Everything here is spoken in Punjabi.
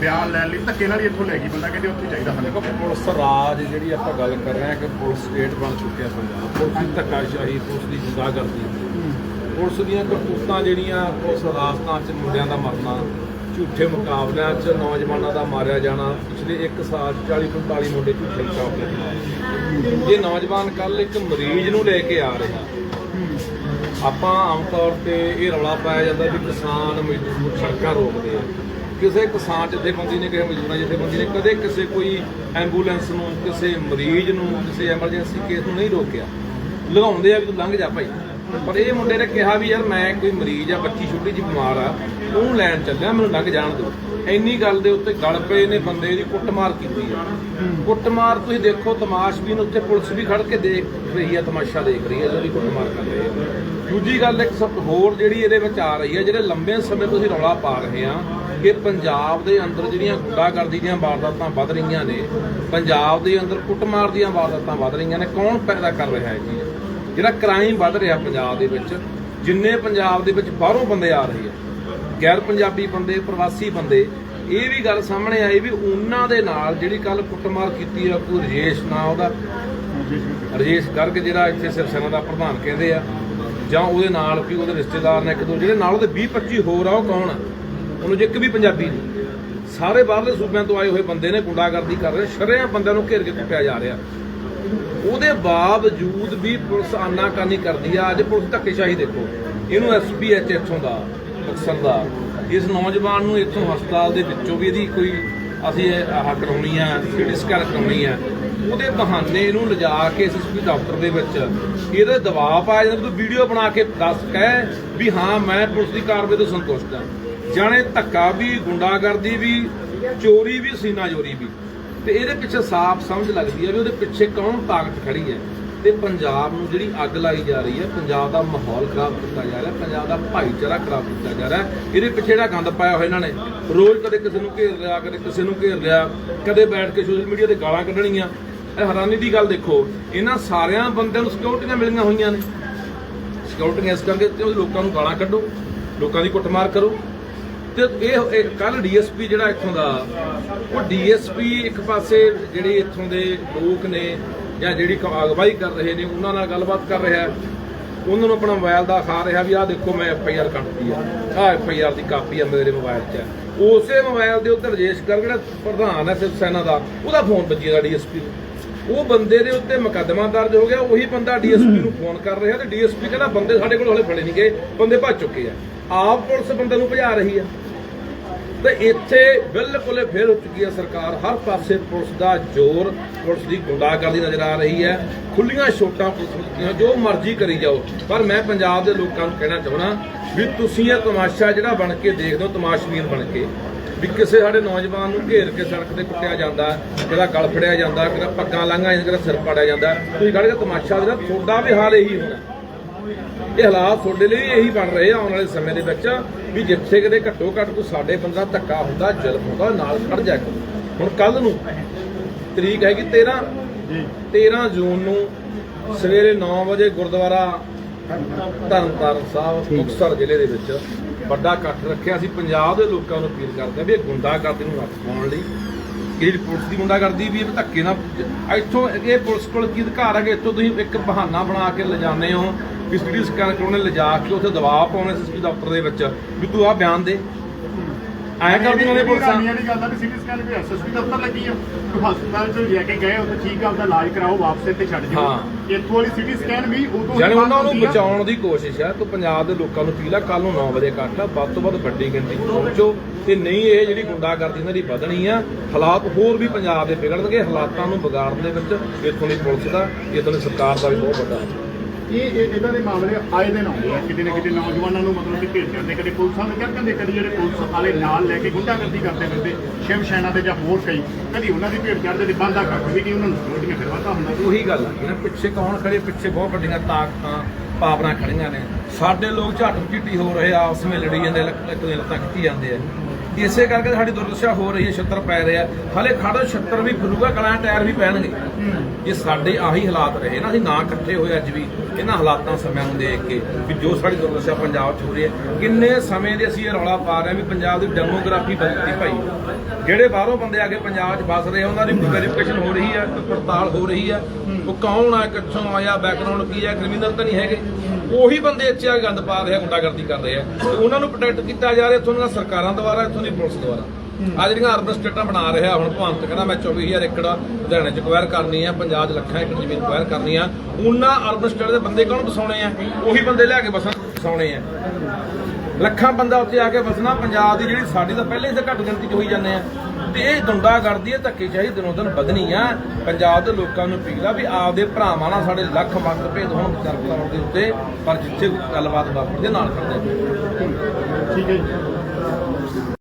ਬਿਆਨ ਲੈਣ ਲਈ ਧੱਕੇ ਨਾਲ ਹੀ ਇੱਥੋਂ ਲੈ ਗਈ, ਬੰਦਾ ਕਹਿੰਦੇ ਉੱਥੇ ਚਾਹੀਦਾ ਸਾਨੂੰ। ਦੇਖੋ, ਪੁਲਿਸ ਰਾਜ ਜਿਹੜੀ ਆਪਾਂ ਗੱਲ ਕਰ ਰਹੇ ਹਾਂ ਕਿ ਪੁਲਿਸ ਸਟੇਟ ਬਣ ਚੁੱਕਿਆ ਪੰਜਾਬ, ਪੁਲਿਸ ਦੀ ਧੱਕਾਸ਼ਾਹੀ, ਪੁਲਿਸ ਦੀ ਗੁੰਡਾਗਰਦੀ ਪੁਲਿਸ ਦੀਆਂ ਕਰਤੂਤਾਂ ਜਿਹੜੀਆਂ ਪੁਲਿਸ ਰਾਸਤਾਂ 'ਚ ਮੁੰਡਿਆਂ ਦਾ ਮਰਨਾ, ਝੂਠੇ ਮੁਕਾਬਲਿਆਂ 'ਚ ਨੌਜਵਾਨਾਂ ਦਾ ਮਾਰਿਆ ਜਾਣਾ, ਪਿਛਲੇ 1 ਸਾਲ 'ਚ 40 45 ਮੁੰਡੇ ਝੂਠੇ ਮੁਕਾਬਲੇ ਇਹ ਨੌਜਵਾਨ ਕੱਲ ਇੱਕ ਮਰੀਜ਼ ਨੂੰ ਲੈ ਕੇ ਆ ਰਿਹਾ ਆਪਾਂ ਆਮ ਤੌਰ ਤੇ ਇਹ ਰੌਲਾ ਪਾਇਆ ਜਾਂਦਾ ਵੀ ਕਿਸਾਨ ਮਜ਼ਦੂਰ ਸੜਕਾਂ ਰੋਕਦੇ ਆ। ਕਿਸੇ ਕਿਸਾਨ ਜਥੇਬੰਦੀ ਨੇ, ਕਿਸੇ ਮਜ਼ਦੂਰਾਂ ਜਥੇਬੰਦੀ ਨੇ ਕਦੇ ਕਿਸੇ ਕੋਈ ਐਂਬੂਲੈਂਸ ਨੂੰ, ਕਿਸੇ ਮਰੀਜ਼ ਨੂੰ, ਕਿਸੇ ਐਮਰਜੈਂਸੀ ਕੇਸ ਨੂੰ ਨਹੀਂ ਰੋਕਿਆ। ਲਗਾਉਂਦੇ ਆ ਵੀ ਤੂੰ ਲੰਘ ਜਾ ਭਾਈ। ਪਰ ਇਹ ਮੁੰਡੇ ਨੇ ਕਿਹਾ ਵੀ ਯਾਰ ਮੈਂ ਕੋਈ ਮਰੀਜ਼ ਆ, ਬੱਚੀ ਛੋਟੀ ਜਿਹੀ ਬਿਮਾਰ ਆ ਉਹਨੂੰ ਲੈਣ ਚੱਲਿਆ, ਮੈਨੂੰ ਲੰਘ ਜਾਣ ਦਿਓ। ਇੰਨੀ ਗੱਲ ਦੇ ਉੱਤੇ ਗਲ ਪਏ ਨੇ ਬੰਦੇ ਦੀ, ਕੁੱਟਮਾਰ ਕੀਤੀ ਆ। ਕੁੱਟਮਾਰ ਤੁਸੀਂ ਦੇਖੋ, ਤਮਾਸ਼ ਵੀ ਤਮਾਸ਼ਬੀਨ ਉੱਤੇ ਪੁਲਿਸ ਵੀ ਖੜ ਕੇ ਦੇਖ ਰਹੀ ਆ, ਤਮਾਸ਼ਾ ਦੇਖ ਰਹੀ ਆ, ਜਿਹੜੀ ਕੁੱਟਮਾਰ ਕਰ ਰਹੇ ਆ। ਦੂਜੀ ਗੱਲ, ਇੱਕ ਹੋਰ ਜਿਹੜੀ ਇਹਦੇ ਵਿੱਚ ਆ ਰਹੀ ਹੈ ਜਿਹੜੇ ਲੰਬੇ ਸਮੇਂ ਤੋਂ ਅਸੀਂ ਰੌਲਾ ਪਾ ਰਹੇ ਹਾਂ ਕਿ ਪੰਜਾਬ ਦੇ ਅੰਦਰ ਜਿਹੜੀਆਂ ਗੁੰਡਾਗਰਦੀ ਦੀਆਂ ਵਾਰਦਾਤਾਂ ਵੱਧ ਰਹੀਆਂ ਨੇ, ਪੰਜਾਬ ਦੇ ਅੰਦਰ ਕੁੱਟਮਾਰ ਦੀਆਂ ਵਾਰਦਾਤਾਂ ਵੱਧ ਰਹੀਆਂ ਨੇ, ਕੌਣ ਪੈਦਾ ਕਰ ਰਿਹਾ ਹੈ ਜੀ? ਜਿਹੜਾ ਕ੍ਰਾਈਮ ਵੱਧ ਰਿਹਾ ਪੰਜਾਬ ਦੇ ਵਿੱਚ, ਜਿੰਨੇ ਪੰਜਾਬ ਦੇ ਵਿੱਚ ਬਾਹਰੋਂ ਬੰਦੇ ਆ ਰਹੇ ਆ, ਗੈਰ ਪੰਜਾਬੀ ਬੰਦੇ, ਪ੍ਰਵਾਸੀ ਬੰਦੇ, ਇਹ ਵੀ ਗੱਲ ਸਾਹਮਣੇ ਆਈ ਵੀ ਉਹਨਾਂ ਦੇ ਨਾਲ ਜਿਹੜੀ ਕੱਲ ਕੁੱਟਮਾਰ ਕੀਤੀ ਆ, ਕੋਈ ਰਜੇਸ਼ ਨਾ ਉਹਦਾ, ਰਜੇਸ਼ ਗਰਗ ਜਿਹੜਾ ਇੱਥੇ ਸਿਵ ਦਾ ਪ੍ਰਧਾਨ ਕਹਿੰਦੇ ਆ, ਜਾਂ ਉਹਦੇ ਨਾਲ ਵੀ ਉਹਦੇ ਰਿਸ਼ਤੇਦਾਰ ਨੇ ਇੱਕ ਦੋ, ਜਿਹੜੇ ਨਾਲ ਉਹਦੇ 20 25 ਹੋਰ ਆ, ਉਹ ਕੌਣ ਆ? ਉਹਨੂੰ ਇੱਕ ਵੀ ਪੰਜਾਬੀ ਨਹੀਂ। ਸਾਰੇ ਬਾਹਰਲੇ ਸੂਬਿਆਂ ਤੋਂ ਆਏ ਹੋਏ ਬੰਦੇ ਨੇ ਗੁੰਡਾਗਰਦੀ ਕਰ ਰਹੇ, ਸ਼ਰੇਆਮ ਬੰਦਿਆਂ ਨੂੰ ਘੇਰ ਕੇ ਕੁੱਟਿਆ ਜਾ ਰਿਹਾ। ਉਹਦੇ ਬਾਵਜੂਦ ਵੀ ਪੁਲਿਸ ਆਨਾਕਾਨੀ ਕਰਦੀ ਆ, ਅੱਜ ਪੁਲਿਸ ਧੱਕੇਸ਼ਾਹੀ ਦੇਖੋ। ਇਹਨੂੰ ਐਸਪੀਐਚ ਇੱਥੋਂ ਦਾ ਮੁਕਤਸਰ ਦਾ। ਇਸ ਨੌਜਵਾਨ ਨੂੰ ਇੱਥੋਂ ਹਸਪਤਾਲ ਦੇ ਵਿੱਚੋਂ ਵੀ ਇਹਦੀ ਕੋਈ ਅਸੀਂ ਇਹ ਕਰਾਉਣੀ ਆ ਸੀਟੀ ਸਕੈਨ ਕਰਾਉਣੀ ਆ। ਉਹਦੇ ਬਹਾਨੇ ਇਹਨੂੰ ਲਿਜਾ ਕੇ ਐਸਐਸਪੀ ਦਫ਼ਤਰ ਦੇ ਵਿੱਚ ਇਹਦੇ ਦਬਾਅ ਪਾਇਆ ਜਾਂਦਾ। ਵੀਡੀਓ ਬਣਾ ਕੇ ਦੱਸ ਕਹਿ ਵੀ ਹਾਂ, ਮੈਂ ਪੁਲਿਸ ਦੀ ਕਾਰਵਾਈ ਤੋਂ ਸੰਤੁਸ਼ਟ ਹਾਂ ਜਾਣੇ ਧੱਕਾ ਵੀ, ਗੁੰਡਾਗਰਦੀ ਵੀ, ਚੋਰੀ ਵੀ ਸੀਨਾ ਚੋਰੀ ਵੀ। ਤੇ ਇਹਦੇ ਪਿੱਛੇ ਸਾਫ਼ ਸਮਝ ਲੱਗਦੀ ਹੈ ਵੀ ਉਹਦੇ ਪਿੱਛੇ ਕੌਣ ਤਾਕਤ ਖੜੀ ਹੈ। ਤੇ ਪੰਜਾਬ ਨੂੰ ਜਿਹੜੀ ਅੱਗ ਲਾਈ ਜਾ ਰਹੀ ਹੈ, ਪੰਜਾਬ ਦਾ ਮਾਹੌਲ ਖਰਾਬ ਕੀਤਾ ਜਾ ਰਿਹਾ, ਪੰਜਾਬ ਦਾ ਭਾਈਚਾਰਾ ਖਰਾਬ ਕੀਤਾ ਜਾ ਰਿਹਾ। ਇਹਦੇ ਪਿੱਛੇ ਜਿਹੜਾ ਗੰਦ ਪਾਇਆ ਹੋਇਆ ਇਹਨਾਂ ਨੇ, ਰੋਜ਼ ਕਦੇ ਕਿਸੇ ਨੂੰ ਘੇਰ ਲਿਆ, ਕਦੇ ਕਿਸੇ ਨੂੰ ਘੇਰ ਲਿਆ, ਕਦੇ ਬੈਠ ਕੇ ਸੋਸ਼ਲ ਮੀਡੀਆ ਤੇ ਗਾਲਾਂ ਕੱਢਣੀਆਂ। ਇਹ ਹੈਰਾਨੀ ਦੀ ਗੱਲ ਦੇਖੋ, ਇਹਨਾਂ ਸਾਰਿਆਂ ਬੰਦਿਆਂ ਨੂੰ ਸਿਕਿਉਰਟੀਆਂ ਮਿਲੀਆਂ ਹੋਈਆਂ ਨੇ। ਸਿਕਿਉਰਟੀਆਂ ਇਸ ਕਰਕੇ ਤੇ ਲੋਕਾਂ ਨੂੰ ਗਾਲਾਂ ਕੱਢੋ, ਲੋਕਾਂ ਦੀ ਕੁੱਟਮਾਰ ਕਰੋ। ਤੇ ਇਹ ਕੱਲ ਡੀਐਸਪੀ ਜਿਹੜਾ ਇੱਥੋਂ ਦਾ, ਉਹ ਡੀਐਸਪੀ ਇੱਕ ਪਾਸੇ ਜਿਹੜੇ ਇੱਥੋਂ ਦੇ ਲੋਕ ਨੇ ਜਾਂ ਜਿਹੜੀ ਕ- ਅਗਵਾਈ ਕਰ ਰਹੇ ਨੇ, ਉਹਨਾਂ ਨਾਲ ਗੱਲਬਾਤ ਕਰ ਰਿਹਾ ਉਹਨਾਂ ਨੂੰ ਆਪਣਾ ਮੋਬਾਈਲ ਦਾ ਖਾ ਰਿਹਾ ਵੀ ਆਹ ਦੇਖੋ ਮੈਂ ਐਫ ਆਈ ਆਰ ਕੱਟਦੀ ਆ ਆਹ ਐਫ ਆਈ ਆਰ ਦੀ ਕਾਪੀ ਆ ਮੇਰੇ ਮੋਬਾਈਲ 'ਚ। ਹੈ। ਉਸੇ ਮੋਬਾਈਲ ਦੇ ਉੱਤੇ ਰਜੇਸ਼ ਕਰ ਜਿਹੜਾ ਪ੍ਰਧਾਨ ਹੈ ਸਿਵ ਸੈਨਾ ਦਾ, ਉਹਦਾ ਫੋਨ ਵੱਜੀ ਦਾ ਡੀਐਸਪੀ ਨੂੰ। ਉਹ ਬੰਦੇ ਦੇ ਉੱਤੇ ਮੁਕੱਦਮਾ ਦਰਜ ਹੋ ਗਿਆ, ਉਹੀ ਬੰਦਾ ਡੀਐਸਪੀ ਨੂੰ ਫੋਨ ਕਰ ਰਿਹਾ ਤੇ ਡੀਐਸਪੀ ਕਹਿੰਦਾ, ਬੰਦੇ ਸਾਡੇ ਕੋਲ ਹਲੇ ਫੜੇ ਨਹੀਂ ਗਏ ਬੰਦੇ ਭੱਜ ਚੁੱਕੇ ਆ। ਆਪ ਪੁਲਿਸ ਬੰਦੇ ਨੂੰ ਭਜਾ ਰਹੀ ਆ ਤੇ ਇੱਥੇ ਬਿਲਕੁਲ ਫੇਰ ਹੋ ਚੁੱਕੀ ਹੈ ਸਰਕਾਰ, ਹਰ ਪਾਸੇ ਪੁਲਿਸ ਦਾ ਜ਼ੋਰ, ਪੁਲਿਸ ਦੀ ਗੁੰਡਾਗਰਦੀ ਨਜ਼ਰ ਆ ਰਹੀ ਹੈ। ਖੁੱਲੀਆਂ ਛੋਟਾਂ ਪੁਲਿਸ ਜੋ ਮਰਜ਼ੀ ਕਰੀ ਜਾਓ। ਪਰ ਮੈਂ ਪੰਜਾਬ ਦੇ ਲੋਕਾਂ ਨੂੰ ਕਹਿਣਾ ਚਾਹਣਾ ਵੀ ਤੁਸੀਂ ਇਹ ਤਮਾਸ਼ਾ ਜਿਹੜਾ ਬਣ ਕੇ ਦੇਖਦੇ ਹੋ, ਤਮਾਸ਼ਬੀਨ ਬਣ ਕੇ, ਵੀ ਕਿਸੇ ਸਾਡੇ ਨੌਜਵਾਨ ਨੂੰ ਘੇਰ ਕੇ ਸੜਕ ਤੇ ਕੁੱਟਿਆ ਜਾਂਦਾ ਕਿਹਦਾ ਗਲ ਫੜਿਆ ਜਾਂਦਾ ਕਿਹਦਾ ਪੱਗਾਂ ਲਾਂਘਾ ਜਾਂਦੀਆਂ ਕਿਹਦਾ ਸਿਰ ਪਾੜਿਆ ਜਾਂਦਾ, ਤੁਸੀਂ ਕੱਢ ਕੇ ਤਮਾਸ਼ਾ ਜਿਹੜਾ ਤੁਹਾਡਾ ਵੀ ਹਾਲ ਇਹੀ ਹੋਣਾ। ਇਹ ਹਾਲਾਤ ਤੁਹਾਡੇ ਲਈ ਇਹੀ ਬਣ ਰਹੇ ਆ ਆਉਣ ਵਾਲੇ ਸਮੇਂ ਦੇ ਵਿੱਚ ਵੀ ਜਿੱਥੇ ਕਿਤੇ ਘੱਟੋ ਘੱਟ ਕੋਈ ਸਾਡੇ ਬੰਦਾ ਧੱਕਾ ਹੁੰਦਾ ਜ਼ੁਲਮ ਹੁੰਦਾ ਨਾਲ ਖੜ ਜਾ ਕਰੋ ਹੁਣ ਕੱਲ ਨੂੰ ਤਰੀਕ ਹੈਗੀ 13 ਜੀ। 13 ਜੂਨ ਨੂੰ ਸਵੇਰੇ 9 ਵਜੇ ਗੁਰਦੁਆਰਾ ਧਰਮਤਾਰਨ ਸਾਹਿਬ ਮੁਕਤਸਰ ਜ਼ਿਲ੍ਹੇ ਦੇ ਵਿੱਚ ਵੱਡਾ ਇਕੱਠ ਰੱਖਿਆ ਸੀ। ਪੰਜਾਬ ਦੇ ਲੋਕਾਂ ਨੂੰ ਅਪੀਲ ਕਰਦੇ ਆ ਵੀ ਇਹ ਗੁੰਡਾਗਰਦੀ ਨੂੰ ਹੱਥ ਪਾਉਣ ਲਈ। ਕਿ ਜਿਹੜੀ ਪੁਲਿਸ ਦੀ ਗੁੰਡਾਗਰਦੀ ਵੀ ਇਹ ਧੱਕੇ ਨਾਲ ਇੱਥੋਂ ਇਹ ਪੁਲਿਸ ਕੋਲ ਕੀ ਅਧਿਕਾਰ ਹੈ ਕਿ ਇੱਥੋਂ ਤੁਸੀਂ ਇੱਕ ਬਹਾਨਾ ਬਣਾ ਕੇ ਲਿਜਾਣੇ ਹੋ। ਵੀ ਸਿਟੀ ਸਕੈਨ ਕਰਾਉਣੇ ਲਿਜਾ ਕੇ ਉੱਥੇ ਦਬਾਅ ਪਾਉਣੇ ਐਸਐਸਪੀ ਦਫ਼ਤਰ ਦੇ ਵਿੱਚ ਵੀ ਤੂੰ ਆਹ ਬਿਆਨ ਦੇ। ਐਂ ਕਰਦੀਆਂ ਨੇ ਪੁਲਿਸਾਂ ਦੀ ਗੱਲ ਆ ਵੀ ਸਿਟੀ ਸਕੈਨ ਵੀ ਐਸਐਸਪੀ ਦਫ਼ਤਰ ਲੱਗੀ ਆ। ਤੂੰ ਹਸਪਤਾਲ ਚ ਲੈ ਕੇ ਗਏ ਉੱਥੇ ਠੀਕ ਆ ਉਹਦਾ ਇਲਾਜ ਕਰਾਓ ਵਾਪਸ ਇੱਥੇ ਛੱਡ ਜਾਓ। ਹਾਂ। ਇੱਥੋਂ ਵਾਲੀ ਸਿਟੀ ਸਕੈਨ ਵੀ ਉਦੋਂ ਹੀ ਉਹਨਾਂ ਨੂੰ ਆ। ਬਚਾਉਣ ਦੀ ਕੋਸ਼ਿਸ਼ ਹੈ ਕਿ ਪੰਜਾਬ ਦੇ ਲੋਕਾਂ ਨੂੰ ਅਪੀਲ ਆ ਕੱਲ ਨੂੰ 9 ਵਜੇ ਆ ਵੱਧ ਤੋਂ ਵੱਧ ਵੱਡੀ ਗਿਣਤੀ ਪਹੁੰਚੋ। ਤੇ ਨਹੀਂ ਇਹ ਜਿਹੜੀ ਗੁੰਡਾਗਰਦੀ ਇਹਨਾਂ ਦੀ ਵਧਣੀ ਆ ਹਾਲਾਤ ਹੋਰ ਵੀ ਪੰਜਾਬ ਦੇ ਵਿਗੜਨਗੇ ਹਾਲਾਤਾਂ ਨੂੰ ਵਿਗਾੜਨ ਦੇ ਵਿੱਚ ਇੱਥੋਂ ਦੀ ਪੁਲਿਸ ਦਾ ਇੱਥੋਂ ਦੀ ਸਰਕਾਰ ਦਾ ਵੀ ਬਹੁਤ ਵੱਡਾ ਹੈ। ਇਹ ਇਹ ਇਦਾਂ ਦੇ ਮਾਮਲੇ ਆਏ ਦਿਨ ਆਉਂਦੇ ਆ? ਕਿਤੇ ਨਾ ਕਿਤੇ ਨੌਜਵਾਨਾਂ ਨੂੰ ਮਤਲਬ ਕਿ ਭੇਜ ਜਾਂਦੇ ਕਦੇ ਪੁਲਿਸਾਂ ਨੂੰ ਕਹਿ ਕਹਿੰਦੇ ਕਦੇ ਜਿਹੜੇ ਪੁਲਿਸ ਵਾਲੇ ਨਾਲ ਲੈ ਕੇ ਗੁੰਡਾਗਰਦੀ ਕਰਦੇ ਫਿਰਦੇ ਸ਼ਿਵ ਸੈਨਾ ਦੇ ਜਾਂ ਹੋਰ ਕਈ। ਕਦੀ ਉਹਨਾਂ ਦੀ ਭੇਟ ਚੜਦੇ ਤੇ ਬੰਦਾ ਕਰ ਵੀ ਕਿ ਉਹਨਾਂ ਨੂੰ ਸਿਕਿਉਰਟੀਆਂ ਫਿਰ ਵਾਧਾ ਹੁੰਦਾ। ਉਹੀ ਗੱਲ ਆ ਕਿ ਨਾ ਪਿੱਛੇ ਕੌਣ ਖੜੇ ਪਿੱਛੇ ਬਹੁਤ ਵੱਡੀਆਂ ਤਾਕਤਾਂ ਪਾਵਰਾਂ ਖੜੀਆਂ ਨੇ। ਸਾਡੇ ਲੋਕ ਝੱਟ ਝਿੱਟੀ ਹੋ ਰਹੇ ਆ, ਆਪਸ ਵਿੱਚ ਲੜੀ ਜਾਂਦੇ ਇੱਕ ਦੀਆਂ ਲੱਤਾਂ ਖਿੱਚੀ ਜਾਂਦੇ ਆ। ਇਸੇ ਕਰਕੇ ਸਾਡੀ ਦੁਰਦਸ਼ਾ ਹੋ ਰਹੀ ਹੈ, ਛੱਤਰ ਪੈ ਰਿਹਾ ਹਲੇ ਖੜੋ ਛੱਤਰ ਵੀ ਫੁੱਲੂਗਾ ਕਲਾਂ ਟਾਇਰ ਵੀ ਪੈਣਗੇ। ਇਹ ਸਾਡੇ ਆਹੀ ਹਾਲਾਤ ਰਹੇ ਨਾ, ਅਸੀਂ ਨਾ ਇਕੱਠੇ ਹੋਏ ਅੱਜ ਵੀ ਇਹਨਾਂ ਹਾਲਾਤਾਂ ਸਮਿਆਂ ਨੂੰ ਦੇਖ ਕੇ ਵੀ ਜੋ ਸਾਡੀ ਦੁਰਦਸ਼ਾ ਪੰਜਾਬ 'ਚ ਹੋ ਰਹੀ ਹੈ, ਕਿੰਨੇ ਸਮੇਂ ਦੇ ਅਸੀਂ ਇਹ ਰੌਲਾ ਪਾ ਰਹੇ ਹਾਂ ਵੀ ਪੰਜਾਬ ਦੀ ਡੈਮੋਗ੍ਰਾਫੀ ਬਦਲਦੀ ਭਾਈ। ਜਿਹੜੇ ਬਾਹਰੋਂ ਬੰਦੇ ਆ ਕੇ ਪੰਜਾਬ 'ਚ ਵਸ ਰਹੇ ਆ, ਉਹਨਾਂ ਦੀ ਵੈਰੀਫਿਕੇਸ਼ਨ ਹੋ ਰਹੀ ਹੈ ਪੜਤਾਲ ਹੋ ਰਹੀ ਹੈ। ਉਹ ਕੌਣ ਆ, ਕਿੱਥੋਂ ਆਇਆ ਬੈਕਗ੍ਰਾਉਂਡ ਕੀ ਹੈ ਕ੍ਰਿਮੀਨਲ ਤਾਂ ਨਹੀਂ ਹੈਗੇ। ਉਹੀ ਬੰਦੇ ਇੱਥੇ ਆ ਗੰਦ ਪਾ ਰਹੇ ਆ ਗੁੰਡਾਗਰਦੀ ਕਰ ਰਹੇ ਆ। ਤੇ ਉਹਨਾਂ ਨੂੰ ਪ੍ਰੋਟੈਕਟ ਕੀਤਾ ਜਾ ਰਿਹਾ ਇੱਥੋਂ ਦੀਆਂ ਸਰਕਾਰਾਂ ਦੁਆਰਾ ਇੱਥੋਂ ਦੀ ਪੁਲਿਸ ਦੁਆਰਾ। ਆ ਜਿਹੜੀਆਂ ਅਰਬਨ ਸਟੇਟਾਂ ਬਣਾ ਰਿਹਾ ਹੁਣ ਭਗਵੰਤ ਕਹਿੰਦਾ ਮੈਂ 24000 ਏਕੜ ਲੁਧਿਆਣੇ ਚ ਅਕਵਾਇਰ ਕਰਨੀ ਆ ਪੰਜਾਬ 'ਚ ਲੱਖਾਂ ਏਕੜ ਜ਼ਮੀਨ ਅਕਵਾਇਰ ਕਰਨੀ ਆ। ਉਹਨਾਂ ਅਰਬਨ ਸਟੇਟ ਦੇ ਬੰਦੇ ਕੌਣ ਵਸਾਉਣੇ ਆ? ਉਹੀ ਬੰਦੇ ਲਿਆ ਕੇ ਵਸਣ ਵਸਾਉਣੇ ਆ। ਲੱਖਾਂ ਬੰਦਾ ਉੱਥੇ ਆ ਕੇ ਵਸਣਾ ਪੰਜਾਬ ਦੀ ਜਿਹੜੀ ਸਾਡੀ ਤਾਂ ਪਹਿਲੇ ਹੀ ਤਾਂ ਘੱਟ ਗਿਣਤੀ 'ਚ ਹੋਈ ਜਾਂਦੇ ਆ। ਤੇ ਇਹ ਗੁੰਡਾ ਕਰਦੀ ਹੈ, ਧੱਕੇ ਚਾਹੀ ਦਿਨੋਂ ਦਿਨ ਵਧਣੀ ਆ। ਪੰਜਾਬ ਦੇ ਲੋਕਾਂ ਨੂੰ ਅਪੀਲ ਆ ਵੀ ਆਪਦੇ ਭਰਾਵਾਂ ਨਾਲ ਸਾਡੇ ਲੱਖ ਮਤਭੇਦ ਹੋਣ ਵਿਚਾਰ ਦੇ ਉੱਤੇ, ਪਰ ਜਿੱਥੇ ਗੱਲਬਾਤ ਵਾਪਰਦੀ ਨਾਲ ਖੜਦੇ ਠੀਕ ਹੈ ਜੀ।